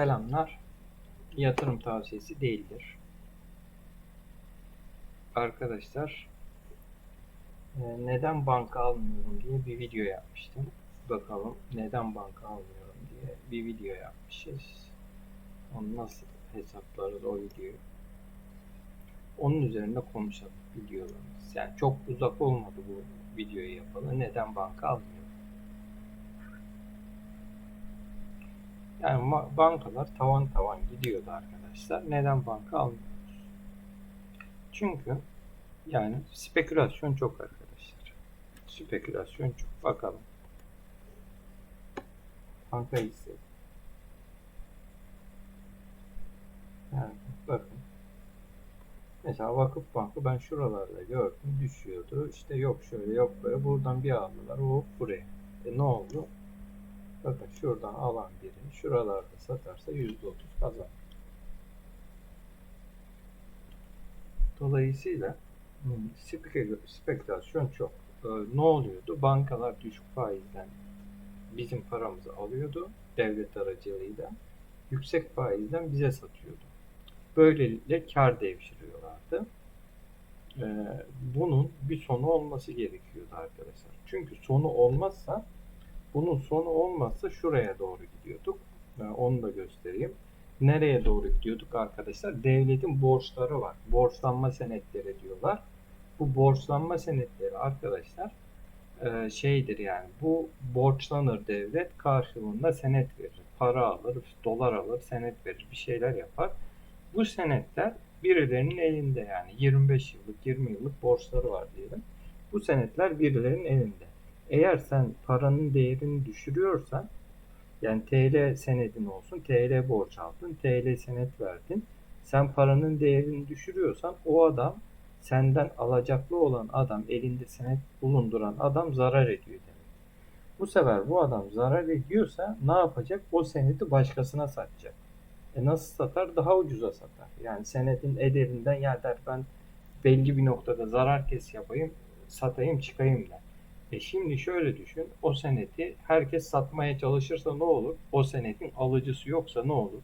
Selamlar. Yatırım tavsiyesi değildir. Arkadaşlar e, neden banka almıyorum diye bir video yapmıştım. Bakalım neden banka almıyorum diye bir video yapmışız. Onu nasıl hesaplarız o videoyu. Onun üzerinde konuşalım videolarımız. Yani çok uzak olmadı bu videoyu yapalı. Neden banka almıyorum? Yani bankalar tavan tavan gidiyordu arkadaşlar. Neden banka almıyoruz? Çünkü yani spekülasyon çok arkadaşlar. Spekülasyon çok. Bakalım. Banka hisse. Yani bakın. Mesela Vakıf Bankı ben şuralarda gördüm düşüyordu. İşte yok şöyle yok böyle. Buradan bir aldılar. Hop buraya. E ne oldu? Bakın şuradan alan biri şuralarda satarsa %30 kazanır. Dolayısıyla hmm, spekül- spekülasyon çok. Ee, ne oluyordu? Bankalar düşük faizden bizim paramızı alıyordu devlet aracılığıyla. Yüksek faizden bize satıyordu. Böylelikle kar devşiriyorlardı. Ee, bunun bir sonu olması gerekiyordu arkadaşlar. Çünkü sonu olmazsa bunun sonu olmazsa şuraya doğru gidiyorduk. Ee, onu da göstereyim. Nereye doğru gidiyorduk arkadaşlar? Devletin borçları var. Borçlanma senetleri diyorlar. Bu borçlanma senetleri arkadaşlar e, şeydir yani bu borçlanır devlet karşılığında senet verir. Para alır, dolar alır, senet verir, bir şeyler yapar. Bu senetler birilerinin elinde yani 25 yıllık, 20 yıllık borçları var diyelim. Bu senetler birilerinin elinde. Eğer sen paranın değerini düşürüyorsan yani TL senedin olsun, TL borç aldın, TL senet verdin. Sen paranın değerini düşürüyorsan o adam senden alacaklı olan adam, elinde senet bulunduran adam zarar ediyor demek. Bu sefer bu adam zarar ediyorsa ne yapacak? O senedi başkasına satacak. E nasıl satar? Daha ucuza satar. Yani senedin ederinden ya der ben belli bir noktada zarar kes yapayım, satayım çıkayım der. E şimdi şöyle düşün, o seneti herkes satmaya çalışırsa ne olur? O senetin alıcısı yoksa ne olur?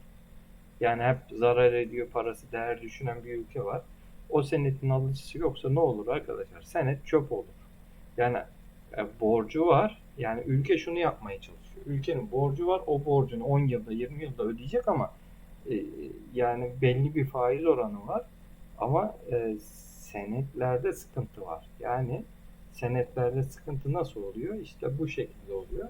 Yani hep zarar ediyor, parası değer düşünen bir ülke var. O senetin alıcısı yoksa ne olur arkadaşlar? Senet çöp olur. Yani e, borcu var. Yani ülke şunu yapmaya çalışıyor. Ülkenin borcu var. O borcunu 10 yılda, 20 yılda ödeyecek ama e, yani belli bir faiz oranı var. Ama e, senetlerde sıkıntı var. Yani senetlerde sıkıntı nasıl oluyor? İşte bu şekilde oluyor.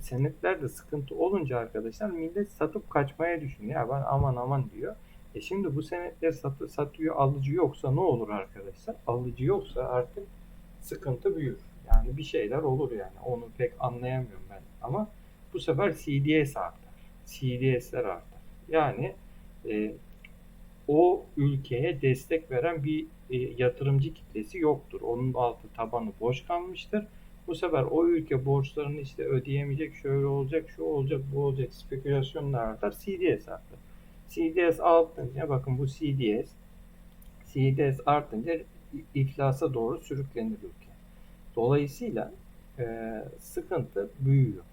Senetlerde sıkıntı olunca arkadaşlar millet satıp kaçmaya düşünüyor. Ya ben aman aman diyor. E şimdi bu senetleri satı, satıyor alıcı yoksa ne olur arkadaşlar? Alıcı yoksa artık sıkıntı büyür. Yani bir şeyler olur yani. Onu pek anlayamıyorum ben. Ama bu sefer CDS artar. CDS'ler artar. Yani e, o ülkeye destek veren bir e, yatırımcı kitlesi yoktur. Onun altı tabanı boş kalmıştır. Bu sefer o ülke borçlarını işte ödeyemeyecek, şöyle olacak, şu olacak, bu olacak spekülasyonlar artar, CDS artar. CDS artınca bakın bu CDS CDS artınca iflasa doğru sürüklenir ülke. Dolayısıyla e, sıkıntı büyüyor.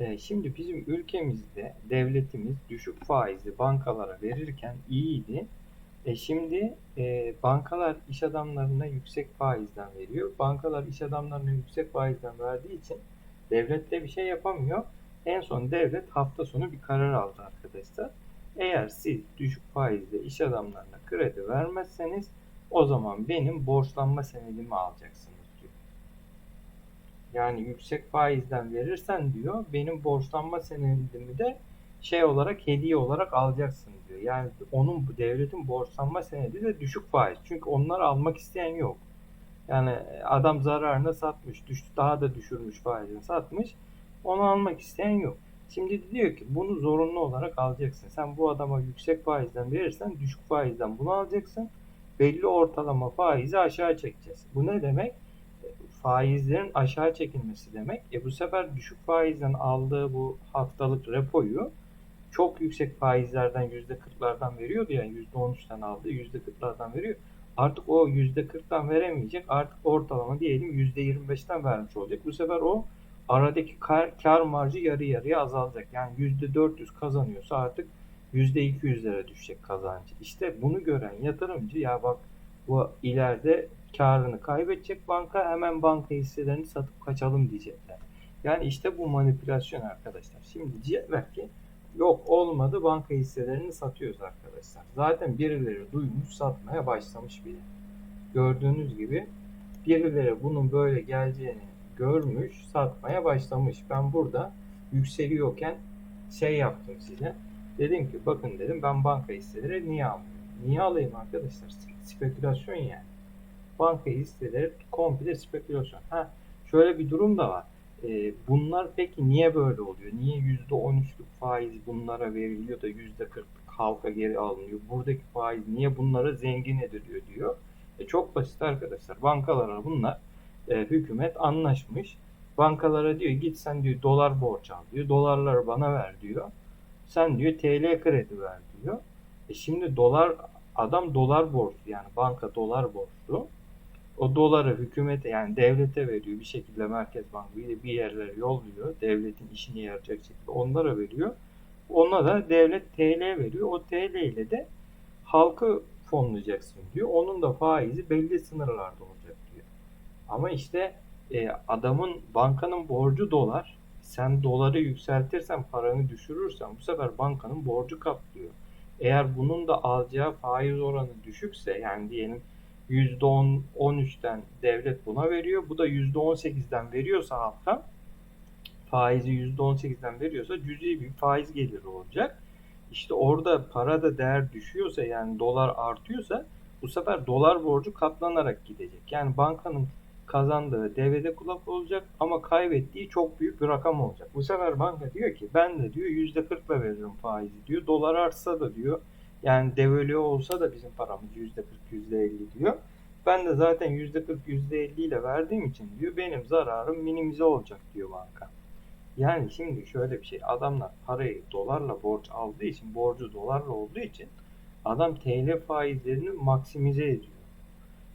E, şimdi bizim ülkemizde devletimiz düşük faizli bankalara verirken iyiydi. E şimdi e, bankalar iş adamlarına yüksek faizden veriyor. Bankalar iş adamlarına yüksek faizden verdiği için devlet de bir şey yapamıyor. En son devlet hafta sonu bir karar aldı arkadaşlar. Eğer siz düşük faizle iş adamlarına kredi vermezseniz o zaman benim borçlanma senedimi alacaksınız. Yani yüksek faizden verirsen diyor benim borçlanma senedimi de şey olarak hediye olarak alacaksın diyor. Yani onun devletin borçlanma senedi de düşük faiz. Çünkü onlar almak isteyen yok. Yani adam zararına satmış, düştü daha da düşürmüş faizini satmış. Onu almak isteyen yok. Şimdi diyor ki bunu zorunlu olarak alacaksın. Sen bu adama yüksek faizden verirsen düşük faizden bunu alacaksın. Belli ortalama faizi aşağı çekeceğiz. Bu ne demek? Faizlerin aşağı çekilmesi demek. E bu sefer düşük faizden aldığı bu haftalık repoyu çok yüksek faizlerden %40'lardan veriyordu yani %13'ten aldığı %40'lardan veriyor. Artık o %40'tan veremeyecek. Artık ortalama diyelim %25'ten vermiş olacak. Bu sefer o aradaki kar, kar marjı yarı yarıya azalacak. Yani %400 kazanıyorsa artık %200'lere düşecek kazancı. İşte bunu gören yatırımcı ya bak bu ileride karını kaybedecek banka hemen banka hisselerini satıp kaçalım diyecekler. Yani işte bu manipülasyon arkadaşlar. Şimdi diyecekler ki yok olmadı banka hisselerini satıyoruz arkadaşlar. Zaten birileri duymuş satmaya başlamış bile. Gördüğünüz gibi birileri bunun böyle geleceğini görmüş satmaya başlamış. Ben burada yükseliyorken şey yaptım size. Dedim ki bakın dedim ben banka hisseleri niye almıyorum? Niye alayım arkadaşlar? Spekülasyon yani. Banka hisseleri komple spekülasyon. Ha şöyle bir durum da var. Ee, bunlar peki niye böyle oluyor? Niye %13'lük faiz bunlara veriliyor da %40'lık halka geri alınıyor? Buradaki faiz niye bunlara zengin ediliyor diyor. E, çok basit arkadaşlar. Bankalara bunlar e, hükümet anlaşmış. Bankalara diyor git sen diyor dolar borç al diyor. Dolarları bana ver diyor. Sen diyor TL kredi ver diyor. E şimdi dolar adam dolar borçlu yani banka dolar borçlu. O doları hükümete yani devlete veriyor bir şekilde Merkez Bankası bir yerlere yolluyor. Devletin işine yarayacak şekilde onlara veriyor. Ona da devlet TL veriyor. O TL ile de halkı fonlayacaksın diyor. Onun da faizi belli sınırlarda olacak diyor. Ama işte e, adamın bankanın borcu dolar. Sen doları yükseltirsen paranı düşürürsen bu sefer bankanın borcu kaplıyor. Eğer bunun da alacağı faiz oranı düşükse yani diyelim %10 13'ten devlet buna veriyor. Bu da %18'den veriyorsa halka faizi %18'den veriyorsa cüzi bir faiz geliri olacak. İşte orada para da değer düşüyorsa yani dolar artıyorsa bu sefer dolar borcu katlanarak gidecek. Yani bankanın kazandığı devede kulak olacak ama kaybettiği çok büyük bir rakam olacak. Bu sefer banka diyor ki ben de diyor %40'la veririm faizi diyor. Dolar artsa da diyor yani devalüe olsa da bizim paramız %40 %50 diyor. Ben de zaten %40 %50 ile verdiğim için diyor benim zararım minimize olacak diyor banka. Yani şimdi şöyle bir şey adamlar parayı dolarla borç aldığı için borcu dolarla olduğu için adam TL faizlerini maksimize ediyor.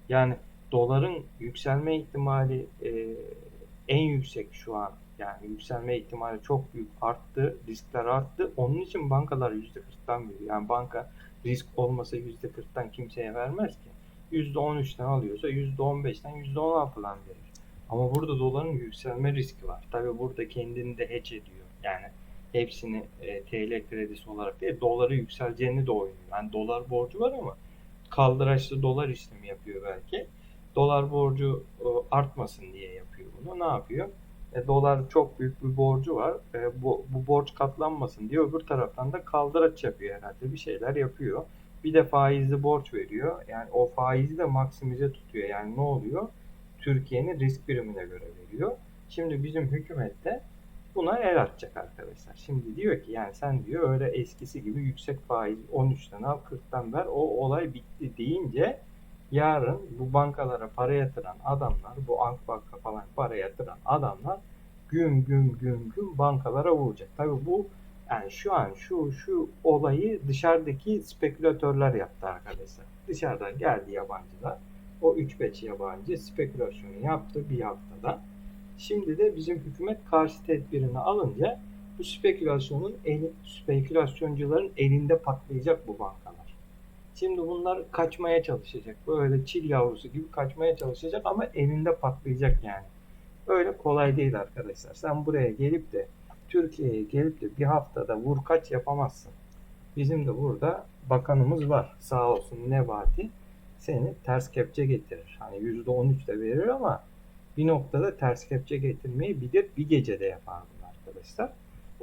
Yani doların yükselme ihtimali e, en yüksek şu an. Yani yükselme ihtimali çok büyük arttı. Riskler arttı. Onun için bankalar %40'tan veriyor. Yani banka risk olmasa %40'tan kimseye vermez ki. %13'ten alıyorsa %15'ten %16'dan verir. Ama burada doların yükselme riski var. Tabi burada kendini de hedge ediyor. Yani hepsini e, TL kredisi olarak değil, doları yükseleceğini de oynuyor. Yani dolar borcu var ama kaldıraçlı dolar işlemi yapıyor belki. Dolar borcu e, artmasın diye yapıyor bunu. Ne yapıyor? E, dolar çok büyük bir borcu var. E, bu, bu borç katlanmasın diye öbür taraftan da kaldıraç yapıyor herhalde. Bir şeyler yapıyor. Bir de faizli borç veriyor. Yani o faizi de maksimize tutuyor. Yani ne oluyor? Türkiye'nin risk birimine göre veriyor. Şimdi bizim hükümet de buna el atacak arkadaşlar. Şimdi diyor ki yani sen diyor öyle eskisi gibi yüksek faiz 13'ten al 40'tan ver o olay bitti deyince yarın bu bankalara para yatıran adamlar bu Akbank'a falan para yatıran adamlar güm güm güm güm bankalara vuracak. Tabii bu yani şu an şu şu olayı dışarıdaki spekülatörler yaptı arkadaşlar. Dışarıdan geldi yabancılar o 3-5 yabancı spekülasyonu yaptı bir haftada. Şimdi de bizim hükümet karşı tedbirini alınca bu spekülasyonun eli, spekülasyoncuların elinde patlayacak bu bankalar. Şimdi bunlar kaçmaya çalışacak. Böyle çil yavrusu gibi kaçmaya çalışacak ama elinde patlayacak yani. Öyle kolay değil arkadaşlar. Sen buraya gelip de Türkiye'ye gelip de bir haftada vur kaç yapamazsın. Bizim de burada bakanımız var. Sağ olsun Nebati seni ters kepçe getirir. Hani %13 de verir ama bir noktada ters kepçe getirmeyi bilir. Bir gecede yapar arkadaşlar.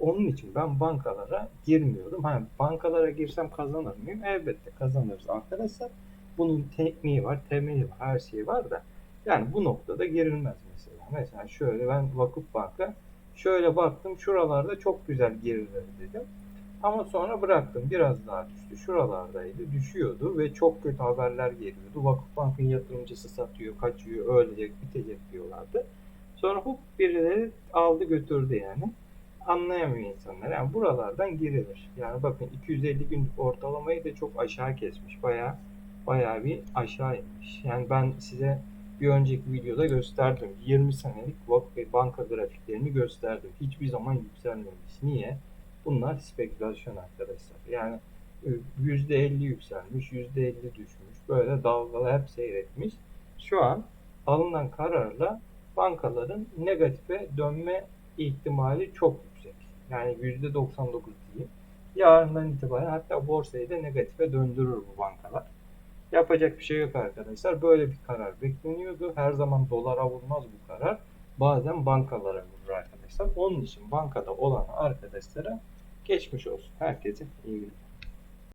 Onun için ben bankalara girmiyorum. Hani bankalara girsem kazanır mıyım? Elbette kazanırız arkadaşlar. Bunun tekniği var, temeli var, her şeyi var da yani bu noktada girilmez mesela. Mesela şöyle ben Vakıf Banka şöyle baktım şuralarda çok güzel girilir dedim. Ama sonra bıraktım. Biraz daha düştü. Şuralardaydı. Düşüyordu ve çok kötü haberler geliyordu. Vakıfbank'ın yatırımcısı satıyor, kaçıyor, ölecek, bitecek diyorlardı. Sonra hop birileri aldı götürdü yani. Anlayamıyor insanlar. Yani buralardan girilir. Yani bakın 250 günlük ortalamayı da çok aşağı kesmiş. Baya baya bir aşağı inmiş. Yani ben size bir önceki videoda gösterdim. 20 senelik banka grafiklerini gösterdim. Hiçbir zaman yükselmemiş. Niye? Bunlar spekülasyon arkadaşlar. Yani e, %50 yükselmiş, %50 düşmüş. Böyle dalgalı hep seyretmiş. Şu an alınan kararla bankaların negatife dönme ihtimali çok. Yani %99 diyeyim. Yarından itibaren hatta borsayı da negatife döndürür bu bankalar. Yapacak bir şey yok arkadaşlar. Böyle bir karar bekleniyordu. Her zaman dolara vurmaz bu karar. Bazen bankalara vurur arkadaşlar. Onun için bankada olan arkadaşlara geçmiş olsun. Herkese iyi günler.